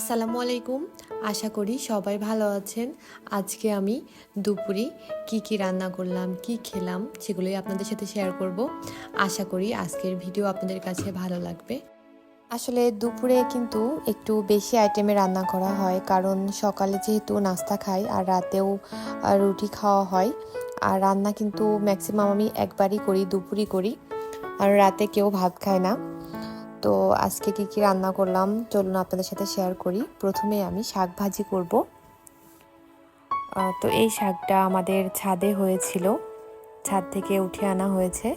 আসসালামু আলাইকুম। আশা করি সবাই ভালো আছেন। আজকে আমি দুপুরে কি কি রান্না করলাম, কি খেলাম সেগুলোই আপনাদের সাথে শেয়ার করব। আশা করি আজকের ভিডিও আপনাদের কাছে ভালো লাগবে। আসলে দুপুরে কিন্তু একটু বেশি আইটেমে রান্না করা হয় কারণ সকালে যেহেতু নাস্তা খাই আর রাতেও রুটি খাওয়া হয়, আর রান্না কিন্তু ম্যাক্সিমাম আমি একবারই করি, দুপুরই করি। আর রাতে কেউ ভাত খায় না। তো আজকে কি কি রান্না করলাম, চলুন আপনাদের সাথে শেয়ার করি। প্রথমে আমি শাক ভাজি করব। তো এই শাকটা আমাদের ছাদে হয়েছিল। ছাদ থেকে উঠে আনা হয়েছে।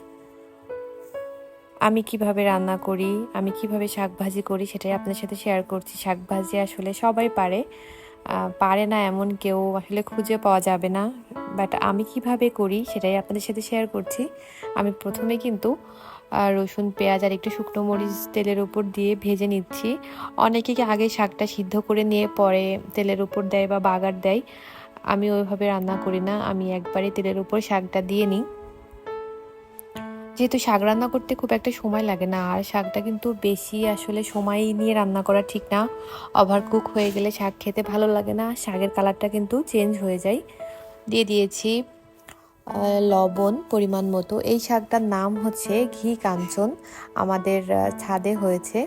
আমি কীভাবে রান্না করি, আমি কীভাবে শাক ভাজি করি সেটাই আপনাদের সাথে শেয়ার করছি। শাক ভাজি আসলে সবাই পারে। পারে না এমন কেউ আসলে খুঁজে পাওয়া যাবে না। বাট আমি কীভাবে করি সেটাই আপনাদের সাথে শেয়ার করছি। আমি প্রথমে কিন্তু আর রসুন, পেঁয়াজ আর একটু শুকনো মরিচ তেলের উপর দিয়ে ভেজে নিচ্ছি। অনেকে কি আগে শাকটা সিদ্ধ করে নিয়ে পরে তেলের উপর দেয় বা বাগার দেয়? আমি ওইভাবে রান্না করি না, আমি একবারে তেলের উপর শাকটা দিয়ে নিই। যেহেতু শাক রান্না করতে খুব একটা সময় লাগে না, আর শাকটা কিন্তু বেশি আসলে সময় নিয়ে রান্না করা ঠিক না। ওভার কুক হয়ে গেলে শাক খেতে ভালো লাগে না, শাকের কালারটা কিন্তু চেঞ্জ হয়ে যায়। দিয়ে দিয়েছি লবণ পরিমাণ মতো। এই শাকটার নাম হচ্ছে ঘি কাঞ্চন। আমাদের ছাদে হয়েছে।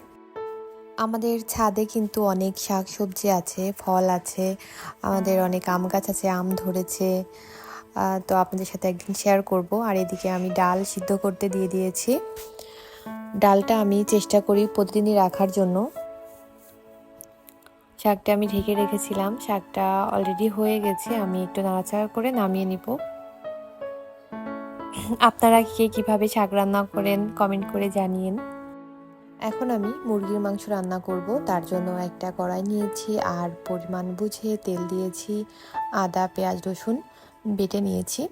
আমাদের ছাদে কিন্তু অনেক শাক সবজি আছে, ফল আছে, আমাদের অনেক আম গাছ আছে, আম ধরেছে। তো আপনাদের সাথে একদিন শেয়ার করব। আর এদিকে আমি ডাল সিদ্ধ করতে দিয়ে দিয়েছি। ডালটা আমি চেষ্টা করি প্রতিদিনই রাখার জন্য। শাকটা আমি ঢেকে রেখেছিলাম। শাকটা অলরেডি হয়ে গেছে। আমি একটু নাড়াচাড়া করে নামিয়ে নিব। আপনারা কে কীভাবে শাক রান্না করেন কমেন্ট করে জানিয়েন। এখন আমি মুরগির মাংস রান্না করব, তার জন্য একটা কড়াই নিয়েছি, আর পরিমাণ বুঝে তেল দিয়েছি, আদা, পেঁয়াজ, রসুন বেটে নিয়েছি।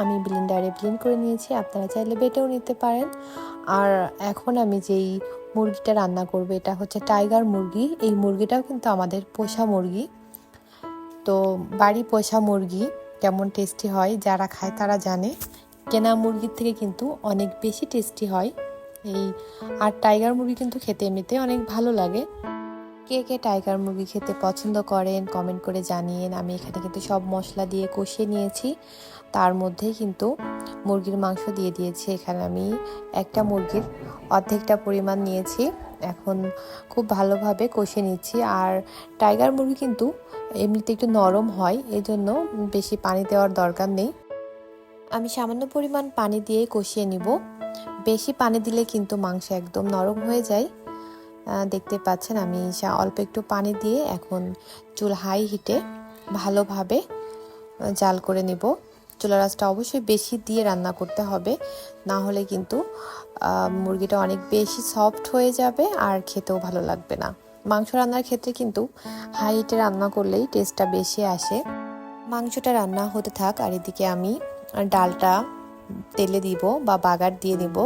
আমি ব্লেন্ডারে ব্লেন্ড করে নিয়েছি, আপনারা চাইলে বেটেও নিতে পারেন। আর এখন আমি যেই মুরগিটা রান্না করব, এটা হচ্ছে টাইগার মুরগি। এই মুরগিটাও কিন্তু আমাদের পোষা মুরগি। তো বাড়ি পোষা মুরগি, কেমন টেস্টি হয়, যারা খায় তারা জানে। কেনা মুরগির থেকে কিন্তু অনেক বেশি টেস্টি হয়। এই আর টাইগার মুরগি কিন্তু খেতে এমনিতে অনেক ভালো লাগে। কে কে টাইগার মুরগি খেতে পছন্দ করেন কমেন্ট করে জানিয়েন। আমি এখানে কিন্তু সব মশলা দিয়ে কষিয়ে নিয়েছি। তার মধ্যে কিন্তু মুরগির মাংস দিয়ে দিয়েছি। এখানে আমি একটা মুরগির অর্ধেকটা পরিমাণ নিয়েছি। এখন খুব ভালোভাবে কষিয়ে নিচ্ছি। আর টাইগার মুরগি কিন্তু এমনিতে একটু নরম হয় এই জন্য বেশি পানি দেওয়ার দরকার নেই। আমি সামান্য পরিমাণ পানি দিয়ে কষিয়ে নিব। বেশি পানি দিলে কিন্তু মাংস একদম নরম হয়ে যায়। দেখতে পাচ্ছেন আমি অল্প একটু পানি দিয়ে এখন চুল হাই হিটে ভালোভাবে জাল করে নিব। চুলা রাসটা অবশ্যই বেশি দিয়ে রান্না করতে হবে। না হলে কিন্তু মুরগিটা অনেক বেশি সফট হয়ে যাবে আর খেতেও ভালো লাগবে না। মাংস রান্নার ক্ষেত্রে কিন্তু হাই হিটে রান্না করলেই টেস্টটা বেশি আসে। মাংসটা রান্না হতে থাক আর এদিকে আমি ডালটা তেলে দিব বা বাগার দিয়ে দিব।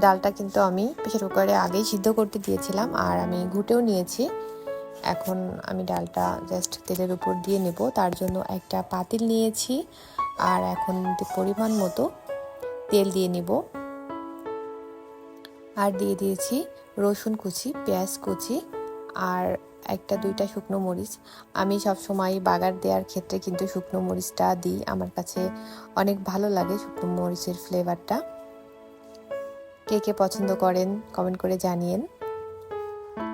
ডালটা কিন্তু আমি প্রেশার কুকারে আগেই সিদ্ধ করতে দিয়েছিলাম আর আমি ঘুটেও নিয়েছি। এখন আমি ডালটা জাস্ট তেলের উপর দিয়ে নেব। তার জন্য একটা পাতিল নিয়েছি আর এখন পরিমাণ মতো তেল দিয়ে নেব। আর দিয়ে দিয়েছি রসুন কুচি, পেঁয়াজ কুচি আর একটা, দুইটা শুকনো মরিচ। আমি সব সময় বাগার দেওয়ার ক্ষেত্রে কিন্তু শুকনো মরিচটা দিই। আমার কাছে অনেক ভালো লাগে শুকনো মরিচের ফ্লেভারটা। কে কে পছন্দ করেন কমেন্ট করে জানিয়েন।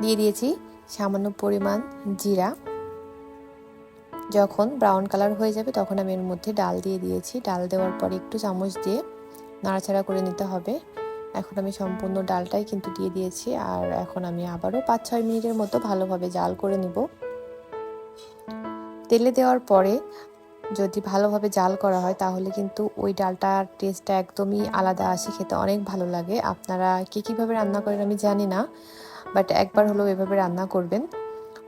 দিয়ে দিয়েছি সামান্য পরিমাণ জিরা। যখন ব্রাউন কালার হয়ে যাবে তখন আমি এর মধ্যে ডাল দিয়ে দিয়েছি। ডাল দেওয়ার পরে একটু চামচ দিয়ে নাড়াচাড়া করে নিতে হবে। এখন আমি সম্পূর্ণ ডালটাই কিন্তু দিয়ে দিয়েছি আর এখন আমি আবারও পাঁচ ছয় মিনিটের মতো ভালোভাবে জাল করে নিব। তেলে দেওয়ার পরে যদি ভালোভাবে জাল করা হয় তাহলে কিন্তু ওই ডালটার টেস্টটা একদমই আলাদা আসে, খেতে অনেক ভালো লাগে। আপনারা কে কীভাবে রান্না করেন আমি জানি না, বাট একবার হলেও এভাবে রান্না করবেন।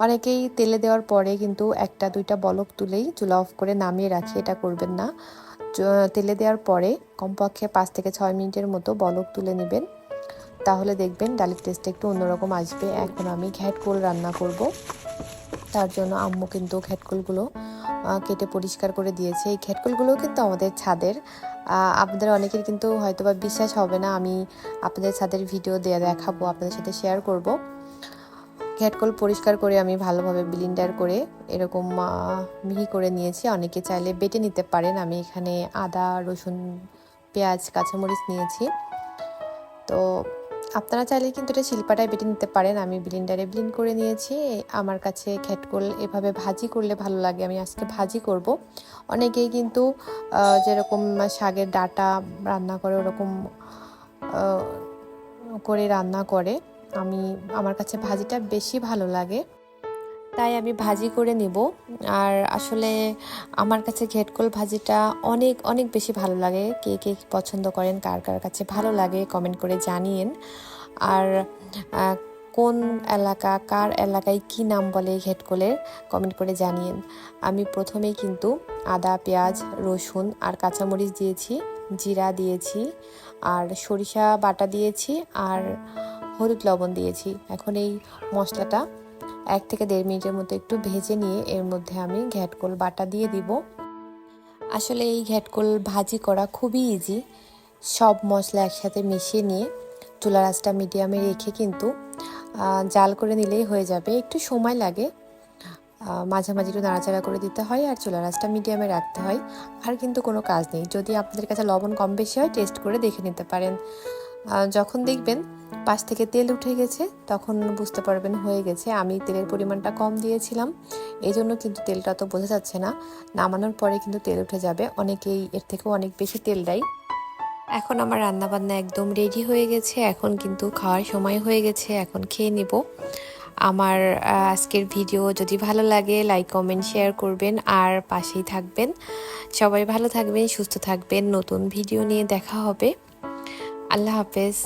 অনেকেই তেলে দেওয়ার পরে কিন্তু একটা দুইটা বলক তুলেই চুলা অফ করে নামিয়ে রাখি, এটা করবেন না। তেলে দেওয়ার পরে কমপক্ষে পাঁচ থেকে ছয় মিনিটের মতো বলক তুলে নেবেন। তাহলে দেখবেন ডালের টেস্টটা একটু অন্যরকম আসবে। এখন আমি ঘ্যাটকোল রান্না করব। তার জন্য আম্মু কিন্তু ঘ্যাটকোলগুলো কেটে পরিষ্কার করে দিয়েছে। এই ঘ্যাটকোলগুলো কিন্তু আমাদের ছাদের আপনাদের অনেকের কিন্তু হয়তো বা বিশ্বাস হবে না। আমি আপনাদের ছাদের ভিডিও দিয়ে দেখাবো, আপনাদের সাথে শেয়ার করব। ঘ্যাটকল পরিষ্কার করে আমি ভালোভাবে ব্লিন্ডার করে এরকম মিহি করে নিয়েছি। অনেকে চাইলে বেটে নিতে পারেন। আমি এখানে আদা, রসুন, পেঁয়াজ, কাঁচামরিচ নিয়েছি। তো আপনারা চাইলে কিন্তু এটা শিল্পাটায় বেটে নিতে পারেন। আমি ব্লিন্ডারে ব্লিন্ড করে নিয়েছি। আমার কাছে ঘ্যাটকল এভাবে ভাজি করলে ভালো লাগে। আমি আজকে ভাজি করব। অনেকেই কিন্তু যেরকম শাকের ডাটা রান্না করে ওরকম করে রান্না করে। আমি, আমার কাছে ভাজিটা বেশি ভালো লাগে। তাই আমি ভাজি করে নেব। আর আসলে আমার কাছে ঘেটকল ভাজিটা অনেক অনেক বেশি ভালো লাগে। কে কে পছন্দ করেন, কার কার কাছে ভালো লাগে কমেন্ট করে জানিয়েন। আর কোন এলাকা, কার এলাকায় কি নাম বলে ঘেটকলের কমেন্ট করে জানিয়েন। আমি প্রথমেই কিন্তু আদা, পেঁয়াজ, রসুন আর কাঁচামরিচ দিয়েছি। জিরা দিয়েছি, আর সরিষা বাটা দিয়েছি, আর হলুদ লবণ দিয়েছি। এখন এই মশলাটা এক থেকে দেড় মিনিটের মতো একটু ভেজে নিয়ে এর মধ্যে আমি ঘ্যাটকোল বাটা দিয়ে দিব। আসলে এই ঘ্যাটকোল ভাজি করা খুবই ইজি সব মশলা একসাথে মিশিয়ে নিয়ে চুলা রাসটা মিডিয়ামে রেখে কিন্তু জাল করে নিলেই হয়ে যাবে। একটু সময় লাগে আহ, মাঝে মাঝে একটু নাড়াচাড়া করে দিতে হয় আর চুলা রাসটা মিডিয়ামে রাখতে হয়। আর কিন্তু কোনো কাজ নেই। যদি আপনাদের কাছে লবণ কম বেশি হয় টেস্ট করে দেখে নিতে পারেন। যখন দেখবেন পাশ থেকে তেল উঠে গেছে তখন বুঝতে পারবেন হয়ে গেছে। আমি তেলের পরিমাণটা কম দিয়েছিলাম। এই জন্য কিন্তু তেলটা তো বোঝা যাচ্ছে না। নামানোর পরে কিন্তু তেল উঠে যাবে। অনেকেই এর থেকেও অনেক বেশি তেল দেয়। এখন আমার রান্নাবান্না একদম রেডি হয়ে গেছে। এখন কিন্তু খাওয়ার সময় হয়ে গেছে। এখন খেয়ে নিব। আমার আজকের ভিডিও যদি ভালো লাগে লাইক কমেন্ট শেয়ার করবেন আর পাশেই থাকবেন। সবাই ভালো থাকবেন, সুস্থ থাকবেন। নতুন ভিডিও নিয়ে দেখা হবে। আল্লাহ হাফেজ।